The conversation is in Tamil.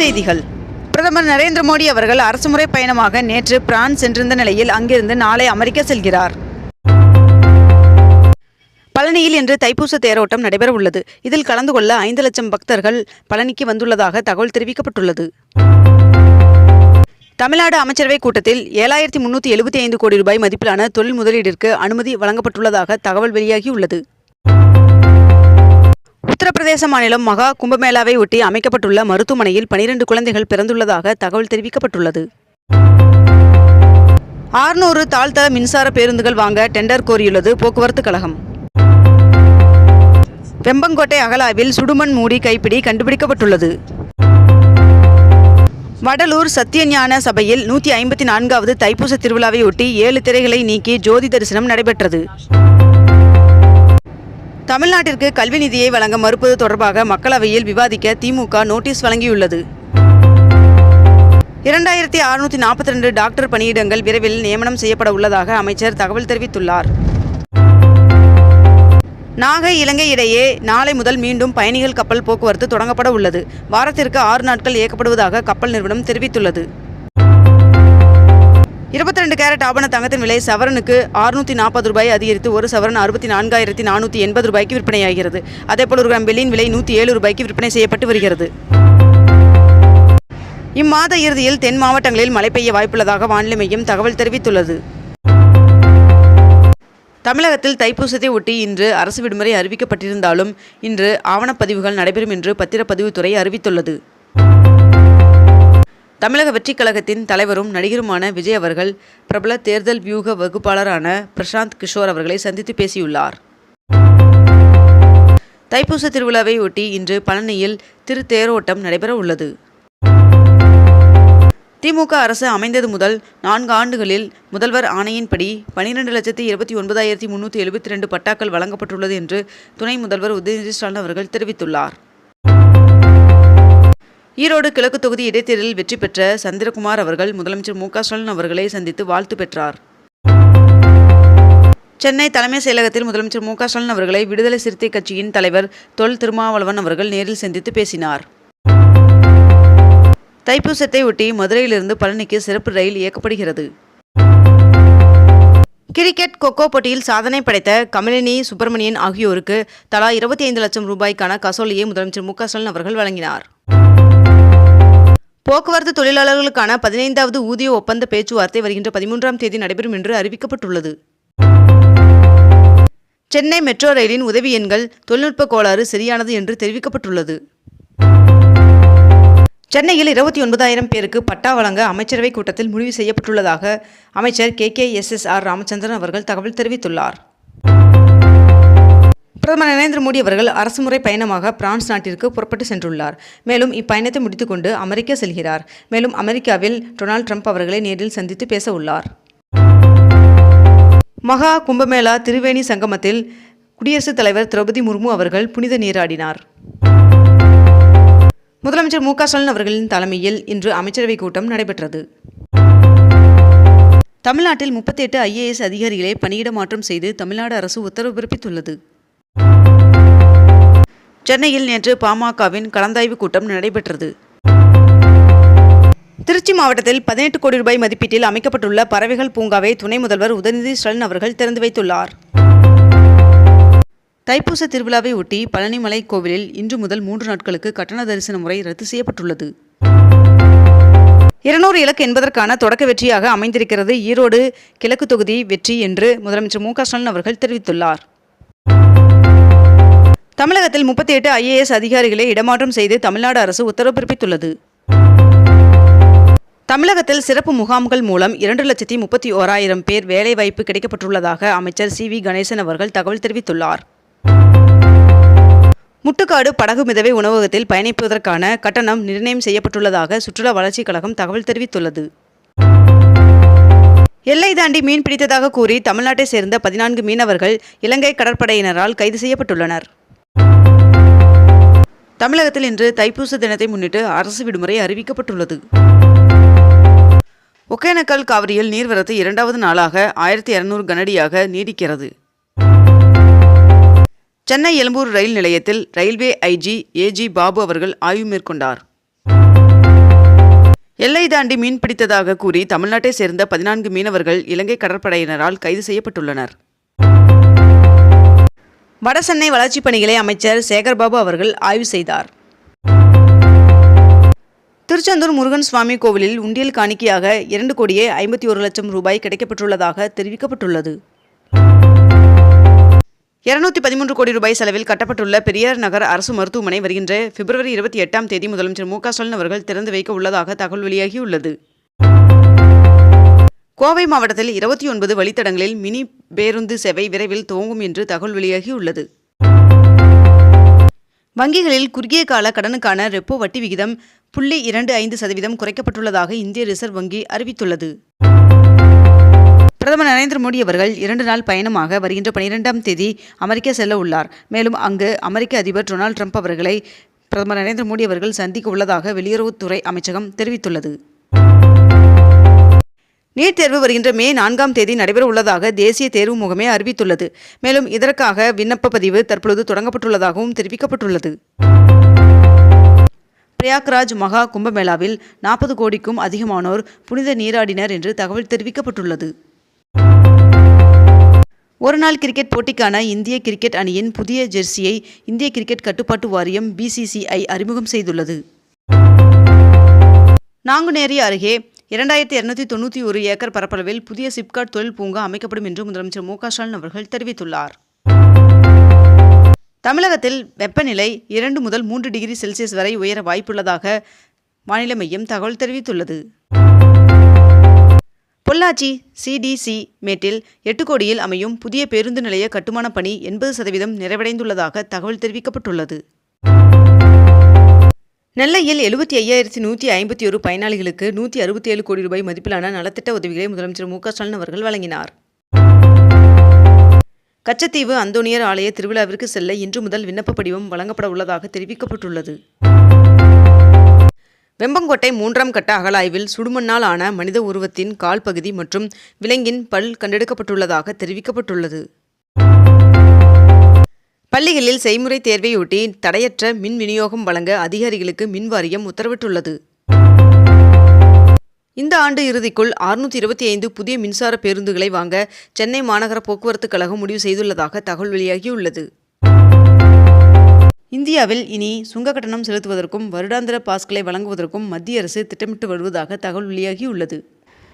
செய்திகள். பிரதமர் நரேந்திர மோடி அவர்கள் அரசுமுறை பயணமாக நேற்று பிரான்ஸ் சென்றிருந்த நிலையில் அங்கிருந்து நாளை அமெரிக்கா செல்கிறார். பழனியில் இன்று தைப்பூச தேரோட்டம் நடைபெற உள்ளது. இதில் கலந்து கொள்ள ஐந்து லட்சம் பக்தர்கள் பழனிக்கு வந்துள்ளதாக தகவல் தெரிவிக்கப்பட்டுள்ளது. தமிழ்நாடு அமைச்சரவை கூட்டத்தில் ஏழாயிரத்தி முன்னூற்றி எழுபத்தி ஐந்து கோடி ரூபாய் மதிப்பிலான தொழில் முதலீடிற்கு அனுமதி வழங்கப்பட்டுள்ளதாக தகவல் வெளியாகியுள்ளது. உத்தரப்பிரதேச மாநிலம் மகா கும்பமேளாவை ஒட்டி அமைக்கப்பட்டுள்ள மருத்துவமனையில் பனிரெண்டு குழந்தைகள் பிறந்துள்ளதாக தகவல் தெரிவிக்கப்பட்டுள்ளது. ஆறுநூறு தாழ்த்தள மின்சார பேருந்துகள் வாங்க டெண்டர் கோரியுள்ளது போக்குவரத்து கழகம். வெம்பங்கோட்டை அகலாவில் சுடுமண் மூடி கைப்பிடி கண்டுபிடிக்கப்பட்டுள்ளது. வடலூர் சத்தியஞான சபையில் நூற்றி ஐம்பத்தி நான்காவது தைப்பூச திருவிழாவை ஒட்டி ஏழு திரைகளை நீக்கி ஜோதி தரிசனம் நடைபெற்றது. தமிழ்நாட்டிற்கு கல்வி நிதியை வழங்க மறுப்பது தொடர்பாக மக்களவையில் விவாதிக்க திமுக நோட்டீஸ் வழங்கியுள்ளது. இரண்டாயிரத்தி அறுநூற்றி நாற்பத்தி ரெண்டு டாக்டர் பணியிடங்கள் விரைவில் நியமனம் செய்யப்பட உள்ளதாக அமைச்சர் தகவல் தெரிவித்துள்ளார். நாகை இலங்கை இடையே நாளை முதல் மீண்டும் பயணிகள் கப்பல் போக்குவரத்து தொடங்கப்பட உள்ளது. வாரத்திற்கு ஆறு நாட்கள் இயக்கப்படுவதாக கப்பல் நிறுவனம் தெரிவித்துள்ளது. இருபத்தி ரெண்டு கேரட் ஆபண தங்கத்தின் விலை சவரனுக்கு அறுநூற்றி நாற்பது ரூபாய் அதிகரித்து ஒரு சவரன் அறுபத்தி நான்காயிரத்தி நானூற்றி எண்பது ரூபாய்க்கு விற்பனையாகிறது. அதேபோல் ஒரு கிராம் வெள்ளியின் விலை நூற்றி ஏழு ரூபாய்க்கு விற்பனை செய்யப்பட்டு வருகிறது. இம்மாத இறுதியில் தென் மாவட்டங்களில் மழை பெய்ய வாய்ப்புள்ளதாக வானிலை மையம் தகவல் தெரிவித்துள்ளது. தமிழகத்தில் தைப்பூசத்தை ஒட்டி இன்று அரசு விடுமுறை அறிவிக்கப்பட்டிருந்தாலும் இன்று ஆவணப்பதிவுகள் நடைபெறும் என்று பத்திரப்பதிவுத்துறை அறிவித்துள்ளது. தமிழக வெற்றிக் கழகத்தின் தலைவரும் நடிகருமான விஜய் அவர்கள் பிரபல தேர்தல் வியூக வகுப்பாளரான பிரசாந்த் கிஷோர் அவர்களை சந்தித்து பேசியுள்ளார். தைப்பூச திருவிழாவை ஒட்டி இன்று பழனியில் திருத்தேரோட்டம் நடைபெற உள்ளது. திமுக அரசு அமைந்தது முதல் நான்கு ஆண்டுகளில் முதல்வர் ஆணையின்படி பனிரெண்டு லட்சத்தி இருபத்தி ஒன்பதாயிரத்தி முன்னூற்றி எழுபத்தி ரெண்டு பட்டாக்கள் வழங்கப்பட்டுள்ளது என்று துணை முதல்வர் உதயநிதி ஸ்டாலின் அவர்கள் தெரிவித்துள்ளார். ஈரோடு கிழக்கு தொகுதி இடைத்தேர்தலில் வெற்றி பெற்ற சந்திரகுமார் அவர்கள் முதலமைச்சர் மு ஸ்டாலின் அவர்களை சந்தித்து வாழ்த்து பெற்றார். சென்னை தலைமைச் செயலகத்தில் முதலமைச்சர் மு ஸ்டாலின் அவர்களை விடுதலை சிறுத்தை கட்சியின் தலைவர் தொல் திருமாவளவன் அவர்கள் நேரில் சந்தித்து பேசினார். தைப்பூசத்தை ஒட்டி மதுரையிலிருந்து பழனிக்கு சிறப்பு ரயில் இயக்கப்படுகிறது. கிரிக்கெட் கொக்கோ போட்டியில் சாதனை படைத்த கமலினி சுப்பிரமணியன் ஆகியோருக்கு தலா இருபத்தி ஐந்து லட்சம் ரூபாய்க்கான கசோலியை முதலமைச்சர் மு ஸ்டாலின் அவர்கள் வழங்கினார். போக்குவரத்து தொழிலாளர்களுக்கான பதினைந்தாவது ஊதிய ஒப்பந்த பேச்சுவார்த்தை வருகின்ற பதிமூன்றாம் தேதி நடைபெறும் என்று அறிவிக்கப்பட்டுள்ளது. சென்னை மெட்ரோ ரயிலின் உதவி எண்கள் தொழில்நுட்ப கோளாறு சரியானது என்று தெரிவிக்கப்பட்டுள்ளது. சென்னையில் இருபத்தி ஒன்பதாயிரம் பேருக்கு பட்டா வழங்க அமைச்சரவைக் கூட்டத்தில் முடிவு செய்யப்பட்டுள்ளதாக அமைச்சர் K K S S R Ramachandran அவர்கள் தகவல் தெரிவித்துள்ளார். பிரதமர் நரேந்திர மோடி அவர்கள் அரசுமுறை பயணமாக பிரான்ஸ் நாட்டிற்கு புறப்பட்டு சென்றுள்ளார். மேலும் இப்பயணத்தை முடித்துக்கொண்டு அமெரிக்கா செல்கிறார். மேலும் அமெரிக்காவில் டொனால்ட் ட்ரம்ப் அவர்களை நேரில் சந்தித்து பேச உள்ளார். மகா கும்பமேளா திருவேணி சங்கமத்தில் குடியரசுத் தலைவர் திரௌபதி முர்மு அவர்கள் புனித நீராடினார். முதலமைச்சர் மு க ஸ்டாலின் அவர்களின் தலைமையில் இன்று அமைச்சரவைக் கூட்டம் நடைபெற்றது. தமிழ்நாட்டில் முப்பத்தி எட்டு ஐஏஎஸ் அதிகாரிகளை பணியிட மாற்றம் செய்து தமிழ்நாடு அரசு உத்தரவு பிறப்பித்துள்ளது. சென்னையில் நேற்று பாமகவின் கலந்தாய்வு கூட்டம் நடைபெற்றது. திருச்சி மாவட்டத்தில் பதினெட்டு கோடி ரூபாய் மதிப்பீட்டில் அமைக்கப்பட்டுள்ள பறவைகள் பூங்காவை துணை முதல்வர் உதயநிதி ஸ்டாலின் அவர்கள் திறந்து வைத்துள்ளார். தைப்பூச திருவிழாவை ஒட்டி பழனிமலை கோவிலில் இன்று முதல் மூன்று நாட்களுக்கு கட்டண தரிசன முறை ரத்து செய்யப்பட்டுள்ளது. இருநூறு இலக்கு என்பதற்கான தொடக்க வெற்றியாக அமைந்திருக்கிறது ஈரோடு கிழக்கு தொகுதி வெற்றி என்று முதலமைச்சர் மு க ஸ்டாலின் அவர்கள் தெரிவித்துள்ளார். தமிழகத்தில் முப்பத்தி எட்டு ஐஏஎஸ் அதிகாரிகளை இடமாற்றம் செய்து தமிழ்நாடு அரசு உத்தரவு பிறப்பித்துள்ளது. தமிழகத்தில் சிறப்பு முகாம்கள் மூலம் இரண்டு லட்சத்தி முப்பத்தி ஓராயிரம் பேர் வேலைவாய்ப்பு கிடைக்கப்பட்டுள்ளதாக அமைச்சர் சி வி கணேசன் அவர்கள் தகவல் தெரிவித்துள்ளார். முட்டுக்காடு படகு மிதவை உணவகத்தில் பயணிப்பதற்கான கட்டணம் நிர்ணயம் செய்யப்பட்டுள்ளதாக சுற்றுலா வளர்ச்சிக் கழகம் தகவல் தெரிவித்துள்ளது. எல்லை தாண்டி மீன் பிடித்ததாக கூறி தமிழ்நாட்டை சேர்ந்த பதினான்கு மீனவர்கள் இலங்கை கடற்படையினரால் கைது செய்யப்பட்டுள்ளனர். தமிழகத்தில் இன்று தைப்பூச தினத்தை முன்னிட்டு அரசு விடுமுறை அறிவிக்கப்பட்டுள்ளது. ஒகேனக்கல் காவிரியில் நீர்வரத்து இரண்டாவது நாளாக ஆயிரத்தி இருநூறு கனடியாக நீடிக்கிறது. சென்னை எழும்பூர் ரயில் நிலையத்தில் ரயில்வே ஐஜி ஏஜி பாபு அவர்கள் ஆய்வு மேற்கொண்டார். எல்லை தாண்டி மீன் பிடித்ததாக கூறி தமிழ்நாட்டை சேர்ந்த பதினான்கு மீனவர்கள் இலங்கை கடற்படையினரால் கைது செய்யப்பட்டுள்ளனர். வடசென்னை வளர்ச்சிப் பணிகளை அமைச்சர் சேகர்பாபு அவர்கள் ஆய்வு செய்தார். திருச்செந்தூர் முருகன் சுவாமி கோவிலில் உண்டியல் காணிக்கையாக இரண்டு கோடியே ஐம்பத்தி ஒரு லட்சம் ரூபாய் கிடைக்கப்பட்டுள்ளதாக தெரிவிக்கப்பட்டுள்ளது. இருநூத்தி பதிமூன்று கோடி ரூபாய் செலவில் கட்டப்பட்டுள்ள பெரியார் நகர் அரசு மருத்துவமனை வருகின்ற பிப்ரவரி இருபத்தி எட்டாம் தேதி முதலமைச்சர் மு க ஸ்டாலின் அவர்கள் திறந்து வைக்க உள்ளதாக தகவல் வெளியாகியுள்ளது. கோவை மாவட்டத்தில் இருபத்தி ஒன்பது வழித்தடங்களில் மினி பேருந்து சேவை விரைவில் துவங்கும் என்று தகவல் வெளியாகியுள்ளது. வங்கிகளில் குறுகிய கால கடனுக்கான ரெப்போ வட்டி விகிதம் புள்ளி இரண்டு ஐந்து சதவீதம் குறைக்கப்பட்டுள்ளதாக இந்திய ரிசர்வ் வங்கி அறிவித்துள்ளது. பிரதமர் நரேந்திர மோடி அவர்கள் இரண்டு நாள் பயணமாக வருகின்ற பனிரெண்டாம் தேதி அமெரிக்கா செல்ல உள்ளார். மேலும் அங்கு அமெரிக்க அதிபர் டொனால்ட் ட்ரம்ப் அவர்களை பிரதமர் நரேந்திர மோடி அவர்கள் சந்திக்க உள்ளதாக வெளியுறவுத்துறை அமைச்சகம் தெரிவித்துள்ளது. நீட் தேர்வு வருகின்ற மே நான்காம் தேதி நடைபெற உள்ளதாக தேசிய தேர்வு முகமே அறிவித்துள்ளது. மேலும் இதற்காக விண்ணப்ப பதிவு தற்பொழுது தொடங்கப்பட்டுள்ளதாகவும் தெரிவிக்கப்பட்டுள்ளது. பிரயாக்ராஜ் மகா கும்பமேளாவில் நாற்பது கோடிக்கும் அதிகமானோர் புனித நீராடினர் என்று தகவல் தெரிவிக்கப்பட்டுள்ளது. ஒருநாள் கிரிக்கெட் போட்டிக்கான இந்திய கிரிக்கெட் அணியின் புதிய ஜெர்சியை இந்திய கிரிக்கெட் கட்டுப்பாட்டு வாரியம் பிசிசிஐ அறிமுகம் செய்துள்ளது. நாங்குநேரி அருகே இரண்டாயிரத்தி இருநூத்தி தொண்ணூற்றி ஒரு ஏக்கர் பரப்பளவில் புதிய சிப்காட் தொழில் பூங்கா அமைக்கப்படும் என்று முதலமைச்சர் மு ஸ்டாலின் அவர்கள் தெரிவித்துள்ளார். தமிழகத்தில் வெப்பநிலை இரண்டு முதல் மூன்று டிகிரி செல்சியஸ் வரை உயர வாய்ப்புள்ளதாக வானிலை மையம் தகவல் தெரிவித்துள்ளது. பொள்ளாச்சி சிடிசி மேட்டில் எட்டு கோடியில் அமையும் புதிய பேருந்து நிலைய கட்டுமான பணி எண்பது சதவீதம் நிறைவடைந்துள்ளதாக தகவல் தெரிவிக்கப்பட்டுள்ளது. நெல்லையில் எழுபத்தி ஐயாயிரத்தி நூற்றி ஐம்பத்தி ஒரு பயனாளிகளுக்கு நூற்றி அறுபத்தி ஏழு கோடி ரூபாய் மதிப்பிலான நலத்திட்ட உதவிகளை முதலமைச்சர் மு க ஸ்டாலின் அவர்கள் வழங்கினார். கச்சத்தீவு அந்தோனியர் ஆலய திருவிழாவிற்கு செல்ல இன்று முதல் விண்ணப்ப படிவம் வழங்கப்பட உள்ளதாக தெரிவிக்கப்பட்டுள்ளது. வெம்பங்கோட்டை மூன்றாம் கட்ட அகலாய்வில் சுடுமண்ணால் ஆன மனித உருவத்தின் கால் பகுதி மற்றும் விலங்கின் பல் கண்டெடுக்கப்பட்டுள்ளதாக தெரிவிக்கப்பட்டுள்ளது. பள்ளிகளில் செய்முறை தேர்வையொட்டி தடையற்ற மின் விநியோகம் வழங்க அதிகாரிகளுக்கு மின் வாரியம் உத்தரவிட்டுள்ளது. இந்த ஆண்டு இறுதிக்குள் அறுநூற்றி இருபத்தி ஐந்து புதிய மின்சார பேருந்துகளை வாங்க சென்னை மாநகர போக்குவரத்து கழகம் முடிவு செய்துள்ளதாக தகவல் வெளியாகியுள்ளது. இந்தியாவில் இனி சுங்க கட்டணம் செலுத்துவதற்கும் வருடாந்திர பாஸ்களை வழங்குவதற்கும் மத்திய அரசு திட்டமிட்டு வருவதாக தகவல் வெளியாகியுள்ளது.